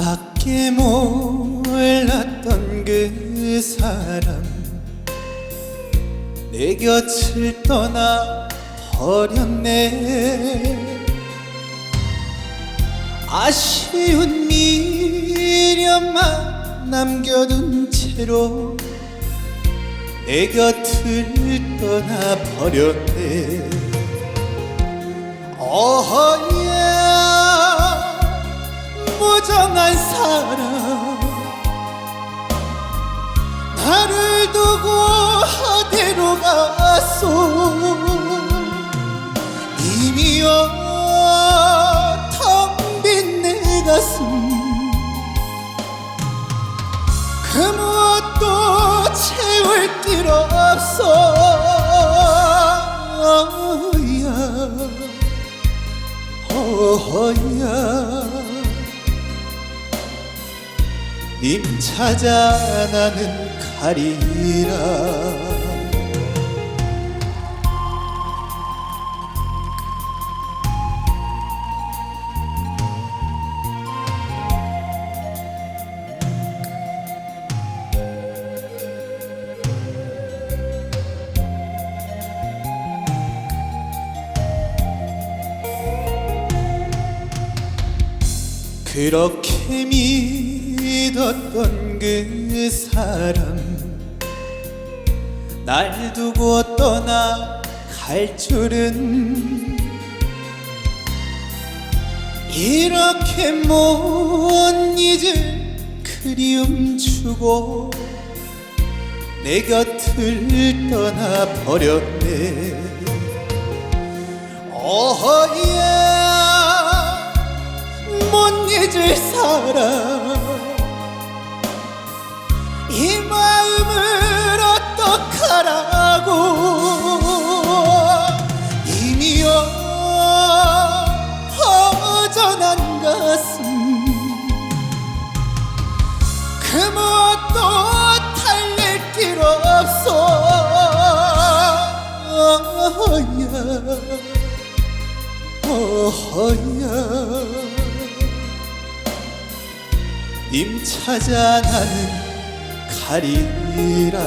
함께 몰랐던 그 사람. 내 곁을 떠나 버렸네. 아쉬운 미련만 남겨둔 채로 내 곁을 떠나 버렸네. 어허 어허야. 님 찾아 나는 가리라 그렇게 믿었던 그 사람. 날 두고 떠나 갈 줄은 이렇게 못 잊을 그리움 주고 내 곁을 떠나 버렸네. 어허야 못 잊을 사람. 이 마음을 어떡하라고. 이미여 허전한 가슴. 그 무엇도 달랠 길 없어. 어허야 님 찾아 나는 가리라